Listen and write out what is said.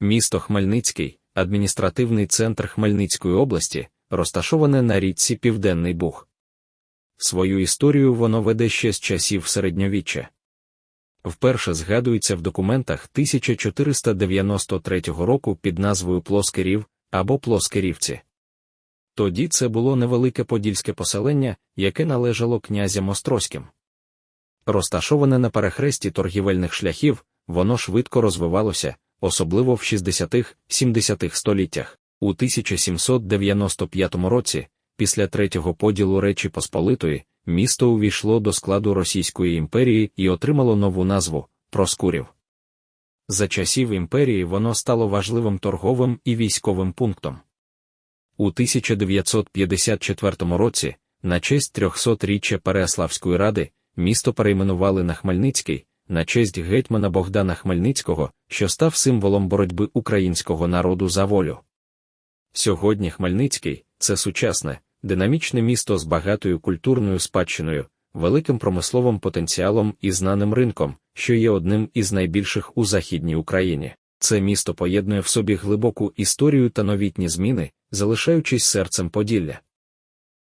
Місто Хмельницький, адміністративний центр Хмельницької області, розташоване на річці Південний Буг. Свою історію воно веде ще з часів середньовіччя. Вперше згадується в документах 1493 року під назвою Плоскирів або Плоскирівці. Тоді це було невелике подільське поселення, яке належало князям Острозьким. Розташоване на перехресті торгівельних шляхів, воно швидко розвивалося, особливо в 60-70-х століттях. У 1795 році, після третього поділу Речі Посполитої, місто увійшло до складу Російської імперії і отримало нову назву Проскурів. За часів імперії воно стало важливим торговим і військовим пунктом. У 1954 році, на честь 300-річчя Переяславської ради, місто перейменували на Хмельницький, на честь гетьмана Богдана Хмельницького, що став символом боротьби українського народу за волю. Сьогодні Хмельницький це сучасне, динамічне місто з багатою культурною спадщиною, великим промисловим потенціалом і знаним ринком, що є одним із найбільших у Західній Україні. Це місто поєднує в собі глибоку історію та новітні зміни, залишаючись серцем Поділля.